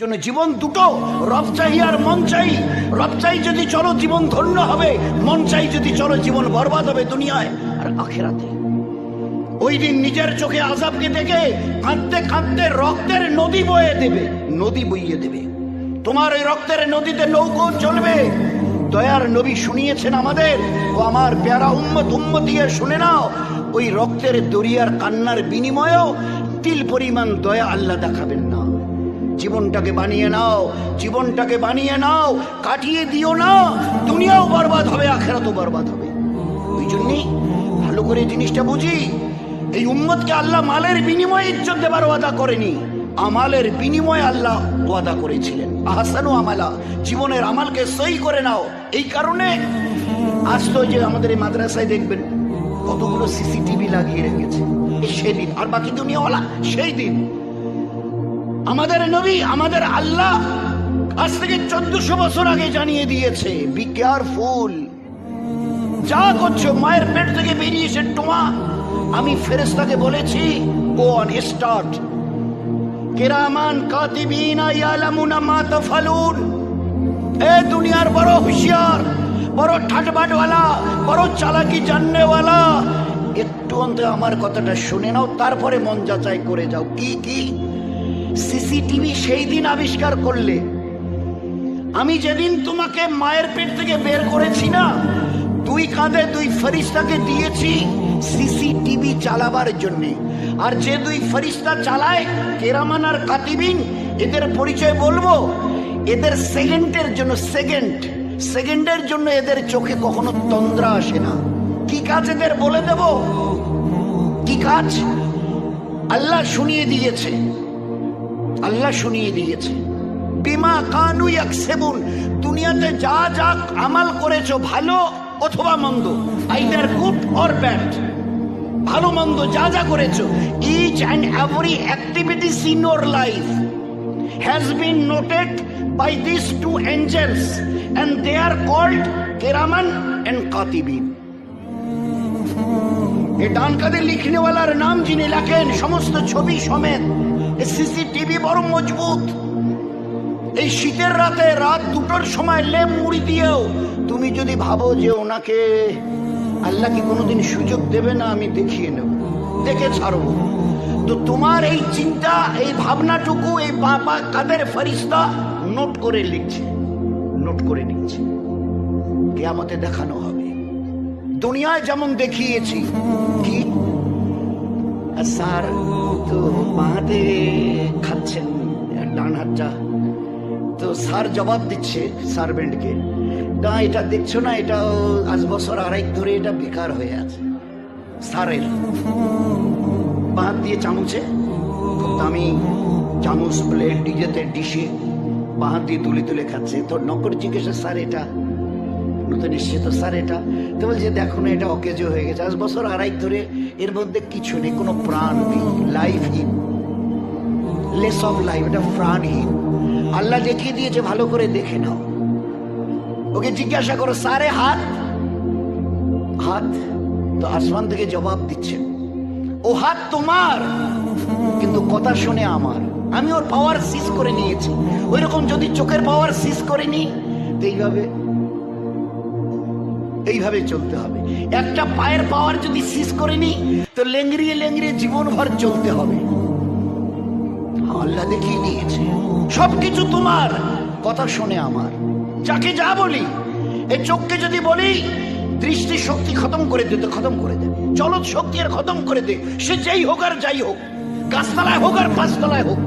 জন্য জীবন দুটো, রব চাই আর মন চাই। রব চাই যদি চলো জীবন ধন্য হবে, মন চাই যদি চলো জীবন বরবাদ হবে দুনিয়ায় আর আখেরাতে। ওই দিন নিজের চোখে আজাবকে দেখে কাঁদতে কাঁদতে রক্তের নদী বয়ে দেবে, নদী বইয়ে দেবে। তোমার ওই রক্তের নদীতে নৌকো চলবে। দয়ার নবী শুনিয়েছেন আমাদের, ও আমার প্যারা উম্মত উম্মত দিয়ে শুনে নাও, ওই রক্তের দরিয়ার কান্নার বিনিময়েও তিল পরিমাণ দয়া আল্লাহ দেখাবেন না। জীবনটাকে বানিয়ে নাও, জীবনটাকে বানিয়ে নাও, কাটিয়ে দিও না, দুনিয়াও বরবাদ হবে, আখেরাতও বরবাদ হবে। ওই জন্যই ভালো করে জিনিসটা বুঝি, এই উম্মতকে আল্লাহ মালের বিনিময়ে ইজ্জত দেবার ওয়াদা করেনি। আমালের বিনিময়ে আল্লাহ ওয়াদা করেছিলেন। আহসানু আমালা, জীবনের আমালকে সই করে নাও। এই কারণে আজ তো যে আমাদের এই মাদ্রাসায় দেখবেন, কতগুলো সিসিটিভি লাগিয়ে রেখেছে। সেদিন, আর বাকি দুনিয়াওয়ালা সেই দিন। আমাদের নবী আমাদের আল্লাহ আজ থেকে চোদ্দশো বছর আগে জানিয়ে দিয়েছে বি কেয়ারফুল যা করছ, মায়ের পেট থেকে বেরিয়েছে টোমা আমি ফেরেস্তাকে বলেছি ও অন স্টার্ট কেরামান কাতিবিনা ইয়ালামুনা মা তাফালুন। এ দুনিয়ার বড় হুঁশিয়ার, বড় ঠাটবাটওয়ালা, বড় চালাকি জাননেওয়ালা। একটু অন্তত আমার কথাটা শুনে নাও, তারপরে মন যাচাই করে যাও। কি কি? সিসিটিভি সেই দিন আবিষ্কার করলে। আমি যেদিন তোমাকে মায়ের পেট থেকে বের করেছি না, দুই কাঁধে দুই ফরিস্তাকে দিয়েছি সিসিটিভি চালাবার জন্য। আর যে দুই ফরিস্তা চালায়, কেরামান আর কাতিবিন, এদের পরিচয় বলব, এদের সেকেন্ডের জন্য সেকেন্ড, সেকেন্ডের জন্য এদের চোখে কখনো তন্দ্রা আসে না। কি কাজ এদের বলে দেব? কি কাজ? আল্লাহ শুনিয়ে দিয়েছে। আল্লাহ শুনিয়ে দিয়েছে। বিমা কানু ইয়াকসেবুন, দুনিয়াতে যা যা আমাল করেছ, ভালো অথবা মন্দ আইদার গুড অর ব্যাড ভালো মন্দ যা যা করেছ each and every activities in your life has been noted by this two angels and they are called Kiraman and Katibin এ ডান কাঁধে লিখনেওয়ালার নাম যিনি লেখেন, সমস্ত ছবি সমেত সিসিটিভি বড় মজবুত। এই শীতের রাতে রাত দুটোর সময় লেপ মুড়ি দিয়েও তুমি যদি ভাবো যে ওনাকে আল্লাহ কি কোনোদিন সুযোগ দেবে না, আমি দেখিয়ে নেব। দেখে ছাড়বো তো তোমার এই চিন্তা, এই ভাবনাটুকু এই বাবা কাদের ফারিস্তা নোট করে লিখছে। নোট করে নিচ্ছে। কেয়ামতে দেখানো হবে। দুনিয়ায় যেমন দেখিয়েছি কি স্যার, তো বাঁহাতে খাচ্ছেন, ডান হাতটা। তো স্যার জবাব দিচ্ছে সার্ভেন্টকে। না, এটা দেখছ না এটা আজ বছর আড়াই ধরে এটা বেকার হয়ে আছে। স্যারের বাঁধ দিয়ে চামচে, দামি চামচ প্লেট ডিজেতে ডিশে বাঁধ দিয়ে তুলে তুলে খাচ্ছে। তো নকর জিজ্ঞেসে, স্যার, এটা এসছে তো স্যার, এটা। তো বলছে দেখো না, এটা অকেজো হয়ে গেছে। আজ বছর আড়াই ধরে এর মধ্যে কিছু নেই, কোনো প্রাণ নেই লাইফহীন লেস অফ লাইফ এটা প্রাণহীন। আল্লাহ দেখিয়ে দিয়েছে, ভালো করে দেখে নাও। ওকে জিজ্ঞাসা করো সারে হাত? হাত? তো আসমান থেকে জবাব দিচ্ছেন ও হাত তোমার, কিন্তু কথা শুনে আমার। আমি ওর পাওয়ার সিজ করে নিয়েছি। ওই রকম যদি চোখের পাওয়ার সিজ করে নিই তো এইভাবে এইভাবে চলতে হবে। একটা পায়ের পাওয়ার যদি সিজ করে নি তো লেংড়িয়ে লেংড়িয়ে জীবন ভর চলতে হবে। আল্লাহ দেখিয়ে দিয়েছে। সবকিছু তোমার। কথা শুনে আমার। যাকে যা বলি এই চোখকে যদি বলি দৃষ্টি শক্তি খতম করে দে, তো খতম করে দে। চলত শক্তি আর খতম করে দে। সে যেই হোক আর যাই হোক, গাছতলায় হোক আর পাঁচতলায় হোক